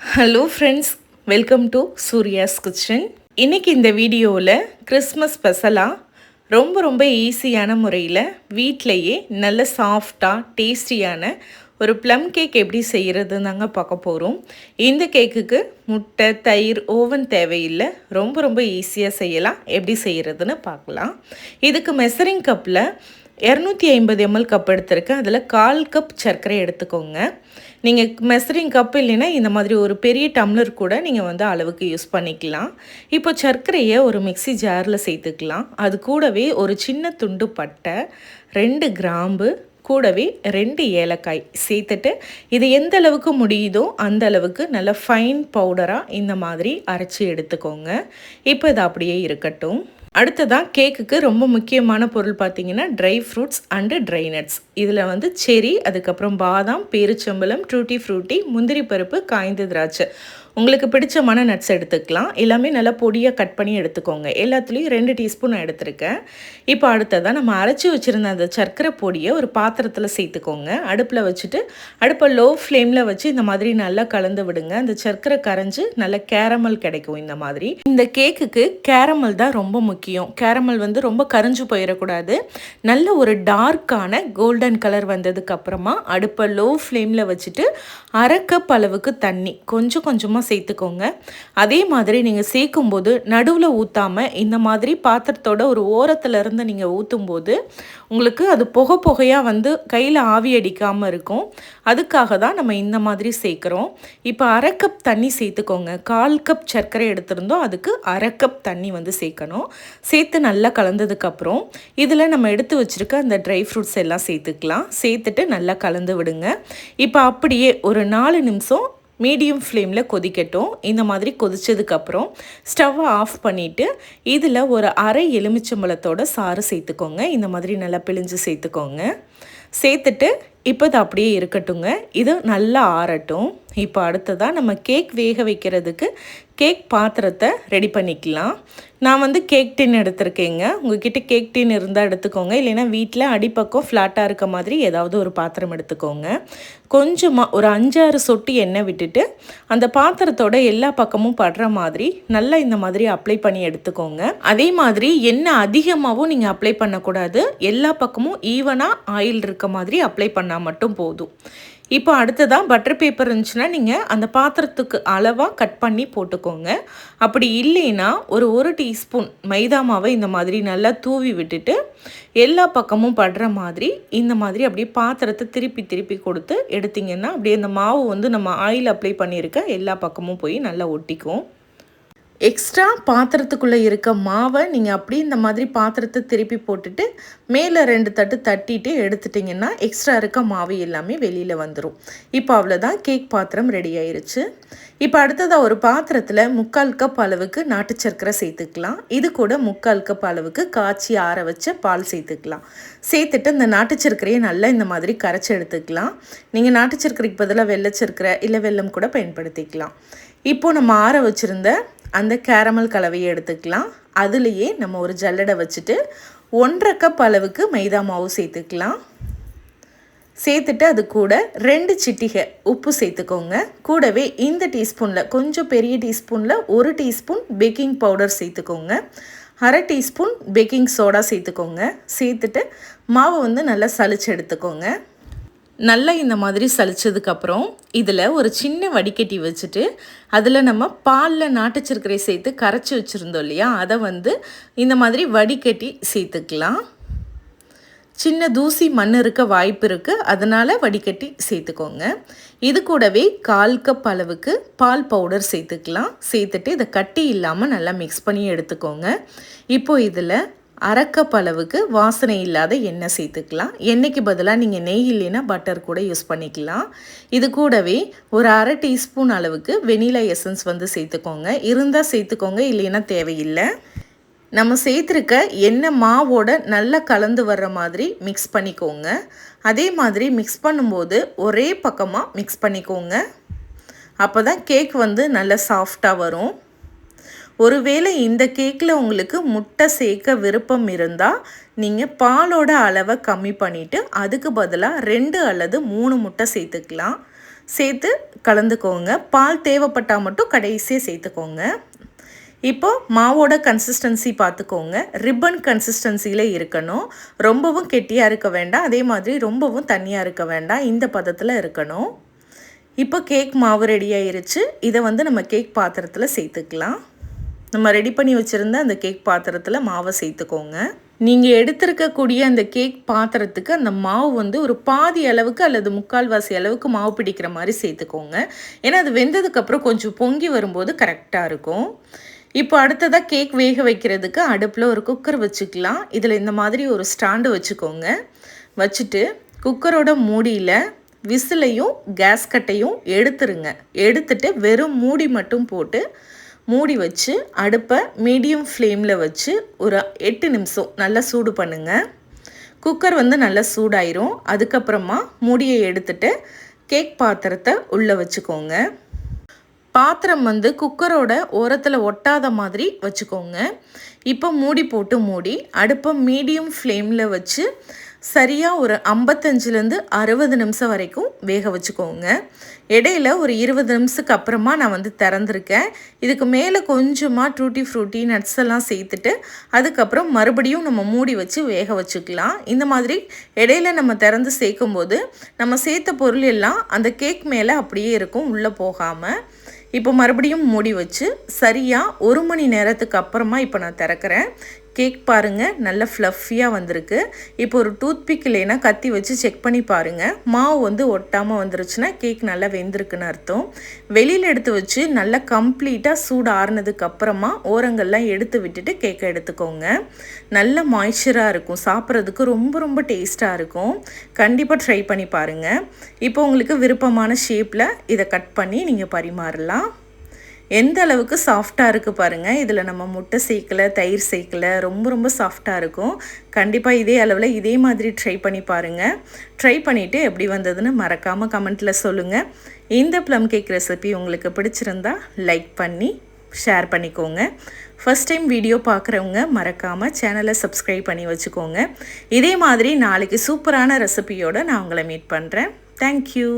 Hello friends welcome to Surya's kitchen இன்னைக்கு இந்த வீடியோவில் கிறிஸ்மஸ் ஸ்பெஷலாக ரொம்ப ரொம்ப ஈஸியான முறையில் வீட்டிலையே நல்ல சாஃப்டாக டேஸ்டியான ஒரு ப்ளம் கேக் எப்படி செய்கிறதுன்னு தாங்க பார்க்க போகிறோம் இந்த கேக்குக்கு முட்டை தயிர் ஓவன் தேவையில்லை. ரொம்ப ரொம்ப ஈஸியாக செய்யலாம். எப்படி செய்கிறதுன்னு பார்க்கலாம். இதுக்கு மெசரிங் கப்பில் இரநூத்தி ஐம்பது எம்எல் கப் எடுத்திருக்கேன் அதில் கால் கப் சர்க்கரை எடுத்துக்கோங்க. நீங்கள் மெசரிங் கப் இல்லைன்னா இந்த மாதிரி ஒரு பெரிய டம்ளர் கூட நீங்கள் வந்து அளவுக்கு யூஸ் பண்ணிக்கலாம். இப்போ சர்க்கரையை ஒரு மிக்சி ஜாரில் சேர்த்துக்கலாம். அது கூடவே ஒரு சின்ன துண்டு பட்டை ரெண்டு கிராம்பு கூடவே ரெண்டு ஏலக்காய் சேர்த்துட்டு இது எந்த அளவுக்கு முடியுதோ அந்த அளவுக்கு நல்ல ஃபைன் பவுடராக இந்த மாதிரி அரைச்சி எடுத்துக்கோங்க. இப்போ இது அப்படியே இருக்கட்டும். அடுத்ததாக கேக்குக்கு ரொம்ப முக்கியமான பொருள் பார்த்தீங்கன்னா dry fruits and dry nuts இதில் வந்து செரி அதுக்கப்புறம் பாதாம் பேரிச்சம்பழம் ட்ரூட்டி ஃப்ரூட்டி முந்திரி பருப்பு காய்ந்த திராட்சை. உங்களுக்கு பிடிச்சமான நட்ஸ் எடுத்துக்கலாம். எல்லாமே நல்லா பொடியாக கட் பண்ணி எடுத்துக்கோங்க. எல்லாத்துலேயும் ரெண்டு டீஸ்பூன் நான் எடுத்திருக்கேன். இப்போ அடுத்ததாக நம்ம அரைச்சி வச்சுருந்த அந்த சர்க்கரை பொடியை ஒரு பாத்திரத்தில் சேர்த்துக்கோங்க. அடுப்பில் வச்சுட்டு அடுப்பை லோ ஃப்ளேமில் வச்சு இந்த மாதிரி நல்லா கலந்து விடுங்க. அந்த சர்க்கரை கரைஞ்சி நல்ல கேரமல் கிடைக்கும் இந்த மாதிரி. இந்த கேக்குக்கு கேரமல் தான் ரொம்ப முக்கியம். கேரமல் வந்து ரொம்ப கரைஞ்சு போயிடக்கூடாது. நல்ல ஒரு டார்க்கான கோல்டன் கலர் வந்ததுக்கப்புறமா அடுப்பை லோ ஃப்ளேமில் வச்சுட்டு அரை கப் அளவுக்கு தண்ணி. கொஞ்சம் கொஞ்சமாக கொஞ்சமாக சேர்த்துக்கோங்க. அதே மாதிரி நீங்கள் சேர்க்கும்போது நடுவில் ஊற்றாமல் இந்த மாதிரி பாத்திரத்தோட ஒரு ஓரத்தில் இருந்து நீங்கள் ஊற்றும்போது உங்களுக்கு அது புகை புகையாக வந்து கையில் ஆவி அடிக்காமல் இருக்கும். அதுக்காக தான் நம்ம இந்த மாதிரி சேர்க்குறோம். இப்போ அரை கப் தண்ணி சேர்த்துக்கோங்க. கால் கப் சர்க்கரை எடுத்திருந்தோம். அதுக்கு அரை கப் தண்ணி வந்து சேர்க்கணும். சேர்த்து நல்லா கலந்ததுக்கப்புறம் இதில் நம்ம எடுத்து வச்சுருக்க அந்த ட்ரை ஃப்ரூட்ஸ் எல்லாம் சேர்த்துக்கலாம். சேர்த்துட்டு நல்லா கலந்து விடுங்க. இப்போ அப்படியே ஒரு நாலு நிமிஷம் மீடியம் ஃப்ளேமில் கொதிக்கட்டும். இந்த மாதிரி கொதித்ததுக்கப்புறம் ஸ்டவ்வை ஆஃப் பண்ணிவிட்டு இதில் ஒரு அரை எலுமிச்சம்பழத்தோட சாறு சேர்த்துக்கோங்க. இந்த மாதிரி நல்லா பிழிஞ்சு சேர்த்துக்கோங்க. சேர்த்துட்டு இப்போ இது அப்படியே இருக்கட்டுங்க இது நல்லா ஆறட்டும். இப்போ அடுத்ததாக நம்ம கேக் வேக வைக்கிறதுக்கு கேக் பாத்திரத்தை ரெடி பண்ணிக்கலாம். நான் வந்து கேக் டின் எடுத்திருக்கேங்க. உங்ககிட்ட கேக் டின் இருந்தால் எடுத்துக்கோங்க. இல்லைன்னா வீட்டில் அடிப்பக்கம் ஃப்ளாட்டாக இருக்க மாதிரி ஏதாவது ஒரு பாத்திரம் எடுத்துக்கோங்க. கொஞ்சமாக ஒரு அஞ்சாறு சொட்டு எண்ணெய் விட்டுட்டு அந்த பாத்திரத்தோட எல்லா பக்கமும் படுற மாதிரி நல்லா இந்த மாதிரி அப்ளை பண்ணி எடுத்துக்கோங்க. அதே மாதிரி எண்ணெய் அதிகமாகவும் நீங்கள் அப்ளை பண்ணக்கூடாது. எல்லா பக்கமும் ஈவனாக ஆயில் இருக்க மாதிரி அப்ளை பண்ணால் மட்டும் போதும். இப்போ அடுத்ததாக பட்டர் பேப்பர் இருந்துச்சுன்னா நீங்கள் அந்த பாத்திரத்துக்கு அளவாக கட் பண்ணி போட்டுக்கோங்க. அப்படி இல்லைன்னா ஒரு ஒரு டீஸ்பூன் மைதா மாவை இந்த மாதிரி நல்லா தூவி விட்டுட்டு எல்லா பக்கமும் படுற மாதிரி இந்த மாதிரி அப்படியே பாத்திரத்தை திருப்பி திருப்பி கொடுத்து எடுத்திங்கன்னா அப்படியே அந்த மாவு வந்து நம்ம ஆயில் அப்ளை பண்ணியிருக்க எல்லா பக்கமும் போய் நல்லா ஒட்டிக்கும். எக்ஸ்ட்ரா பாத்திரத்துக்குள்ளே இருக்க மாவை நீங்கள் அப்படியே இந்த மாதிரி பாத்திரத்தை திருப்பி போட்டுட்டு மேலே ரெண்டு தட்டு தட்டிட்டு எடுத்துட்டிங்கன்னா எக்ஸ்ட்ரா இருக்க மாவு எல்லாமே வெளியில் வந்துடும் இப்போ அவ்வளோதான் கேக் பாத்திரம் ரெடி ஆயிருச்சு. இப்போ அடுத்ததாக ஒரு பாத்திரத்தில் முக்கால் கப் அளவுக்கு நாட்டு சர்க்கரை சேர்த்துக்கலாம். இது கூட முக்கால் கப் அளவுக்கு காய்ச்சி ஆற வச்ச பால் சேர்த்துக்கலாம். சேர்த்துட்டு இந்த நாட்டு சர்க்கரையை நல்லா இந்த மாதிரி கரைச்சி எடுத்துக்கலாம். நீங்கள் நாட்டு சர்க்கரைக்கு பதிலாக வெள்ளை சர்க்கரை இல்லை வெல்லம் கூட பயன்படுத்திக்கலாம். இப்போது நம்ம ஆற வச்சுருந்த அந்த கேரமல் கலவையை எடுத்துக்கலாம். அதுலேயே நம்ம ஒரு ஜல்லடை வச்சுட்டு ஒன்றரை கப் அளவுக்கு மைதா மாவு சேர்த்துக்கலாம். சேர்த்துட்டு அது கூட ரெண்டு சிட்டிகை உப்பு சேர்த்துக்கோங்க. கூடவே இந்த டீஸ்பூனில் கொஞ்சம் பெரிய டீஸ்பூனில் ஒரு டீஸ்பூன் பேக்கிங் பவுடர் சேர்த்துக்கோங்க. அரை டீஸ்பூன் பேக்கிங் சோடா சேர்த்துக்கோங்க. சேர்த்துட்டு மாவை வந்து நல்லா சளிச்சு எடுத்துக்கோங்க. நல்லா இந்த மாதிரி சளிச்சதுக்கப்புறம் இதில் ஒரு சின்ன வடிகட்டி வச்சுட்டு அதில் நம்ம பாலில் நாட்டு சர்க்கரை சேர்த்து கரைச்சி வச்சுருந்தோம் இல்லையா? அதை வந்து இந்த மாதிரி வடிகட்டி சேர்த்துக்கலாம். சின்ன தூசி மண் இருக்க வாய்ப்பு இருக்குது அதனால் வடிகட்டி சேர்த்துக்கோங்க. இது கூடவே கால் கப் அளவுக்கு பால் பவுடர் சேர்த்துக்கலாம். சேர்த்துட்டு இதை கட்டி இல்லாமல் நல்லா மிக்ஸ் பண்ணி எடுத்துக்கோங்க. இப்போது இதில் அரைக்கப்பளவுக்கு வாசனை இல்லாத எண்ணெய் சேர்த்துக்கலாம். எண்ணெய்க்கு பதிலாக நீங்கள் நெய் இல்லைன்னா பட்டர் கூட யூஸ் பண்ணிக்கலாம். இது கூடவே ஒரு அரை டீஸ்பூன் அளவுக்கு வெனிலா எசன்ஸ் வந்து சேர்த்துக்கோங்க. இருந்தால் சேர்த்துக்கோங்க இல்லைன்னா தேவையில்லை. நம்ம சேர்த்துருக்க எண்ணெய் மாவோட நல்லா கலந்து வர்ற மாதிரி மிக்ஸ் பண்ணிக்கோங்க. அதே மாதிரி மிக்ஸ் பண்ணும்போது ஒரே பக்கமாக மிக்ஸ் பண்ணிக்கோங்க. அப்போ தான் கேக் வந்து நல்லா சாஃப்டாக வரும். ஒருவேளை இந்த கேக்கில் உங்களுக்கு முட்டை சேர்க்க விருப்பம் இருந்தால் நீங்கள் பாலோட அளவை கம்மி பண்ணிவிட்டு அதுக்கு பதிலாக ரெண்டு அல்லது மூணு முட்டை சேர்த்துக்கலாம். சேர்த்து கலந்துக்கோங்க. பால் தேவைப்பட்டால் மட்டும் கடைசியாக சேர்த்துக்கோங்க. இப்போ மாவோட கன்சிஸ்டன்சி பார்த்துக்கோங்க. ரிப்பன் கன்சிஸ்டன்சியில் இருக்கணும். ரொம்பவும் கெட்டியாக இருக்க வேண்டாம். அதே மாதிரி ரொம்பவும் தண்ணியாக இருக்க வேண்டாம். இந்த பதத்தில் இருக்கணும். இப்போ கேக் மாவு ரெடி ஆயிருச்சு. இதை வந்து நம்ம கேக் பாத்திரத்தில் சேர்த்துக்கலாம். நம்ம ரெடி பண்ணி வச்சுருந்த அந்த கேக் பாத்திரத்தில் மாவை சேர்த்துக்கோங்க. நீங்கள் எடுத்திருக்கக்கூடிய அந்த கேக் பாத்திரத்துக்கு அந்த மாவு வந்து ஒரு பாதி அளவுக்கு அல்லது முக்கால்வாசி அளவுக்கு மாவு பிடிக்கிற மாதிரி சேர்த்துக்கோங்க. ஏன்னா அது வெந்ததுக்கப்புறம் கொஞ்சம் பொங்கி வரும்போது கரெக்டாக இருக்கும். இப்போ அடுத்ததாக கேக் வேக வைக்கிறதுக்கு அடுப்பில் ஒரு குக்கர் வச்சுக்கலாம். இதில் இந்த மாதிரி ஒரு ஸ்டாண்டு வச்சுக்கோங்க. வச்சுட்டு குக்கரோட மூடியில் விசிலையும் கேஸ் கட்டையும் எடுத்துருங்க. எடுத்துட்டு வெறும் மூடி மட்டும் போட்டு மூடி வச்சு அடுப்பை மீடியம் ஃப்ளேமில் வச்சு ஒரு எட்டு நிமிஷம் நல்லா சூடு பண்ணுங்கள் குக்கர் வந்து நல்லா சூடாயிரும். அதுக்கப்புறமா மூடியை எடுத்துட்டு கேக் பாத்திரத்தை உள்ளே வச்சுக்கோங்க. பாத்திரம் வந்து குக்கரோட ஓரத்தில் ஒட்டாத மாதிரி வச்சுக்கோங்க. இப்போ மூடி போட்டு மூடி அடுப்பை மீடியம் ஃப்ளேமில் வச்சு சரியாக ஒரு ஐம்பத்தஞ்சிலேருந்து அறுபது நிமிஷம் வரைக்கும் வேக வச்சுக்கோங்க. இடையில ஒரு இருபது நிமிஷத்துக்கு அப்புறமா நான் வந்து திறந்துருக்கேன். இதுக்கு மேலே கொஞ்சமாக டூட்டி ஃப்ரூட்டி நட்ஸ் எல்லாம் சேர்த்துட்டு அதுக்கப்புறம் மறுபடியும் நம்ம மூடி வச்சு வேக வச்சுக்கலாம். இந்த மாதிரி இடையில நம்ம திறந்து சேர்க்கும்போது நம்ம சேர்த்த பொருள் எல்லாம் அந்த கேக் மேலே அப்படியே இருக்கும் உள்ளே போகாமல் இப்போ மறுபடியும் மூடி வச்சு சரியாக ஒரு மணி நேரத்துக்கு அப்புறமா இப்போ நான் திறக்கிறேன். கேக் பாருங்கள் நல்ல ஃப்ளஃபியாக வந்திருக்கு. இப்போ ஒரு டூத்பிக் இல்லைன்னா கத்தி வச்சு செக் பண்ணி பாருங்கள் மாவு வந்து ஒட்டாமல் வந்துருச்சுன்னா கேக் நல்லா வெந்திருக்குன்னு அர்த்தம். வெளியில் எடுத்து வச்சு நல்லா கம்ப்ளீட்டாக சூடு ஆறுனதுக்கு அப்புறமா ஓரங்கள்லாம் எடுத்து விட்டுட்டு கேக்கை எடுத்துக்கோங்க. நல்ல மாய்ச்சராக இருக்கும். சாப்பிட்றதுக்கு ரொம்ப ரொம்ப டேஸ்ட்டாக இருக்கும். கண்டிப்பாக ட்ரை பண்ணி பாருங்கள் இப்போ உங்களுக்கு விருப்பமான ஷேப்பில் இதை கட் பண்ணி நீங்கள் பரிமாறலாம். எந்த அளவுக்கு சாஃப்டாக இருக்குது பாருங்கள் இதில் நம்ம முட்டை சேர்க்கலை தயிர் சேர்க்கலை ரொம்ப ரொம்ப சாஃப்டாக இருக்கும். கண்டிப்பாக இதே அளவில் இதே மாதிரி ட்ரை பண்ணி பாருங்கள் ட்ரை பண்ணிவிட்டு எப்படி வந்ததுன்னு மறக்காமல் கமெண்ட்டில் சொல்லுங்கள் இந்த ப்ளம் கேக் ரெசிபி உங்களுக்கு பிடிச்சிருந்தா லைக் பண்ணி ஷேர் பண்ணிக்கோங்க. ஃபஸ்ட் டைம் வீடியோ பார்க்குறவங்க மறக்காமல் சேனலை சப்ஸ்கிரைப் பண்ணி வச்சுக்கோங்க. இதே மாதிரி நாளைக்கு சூப்பரான ரெசிபியோடு நான் உங்களை மீட் பண்ணுறேன் தேங்க்யூ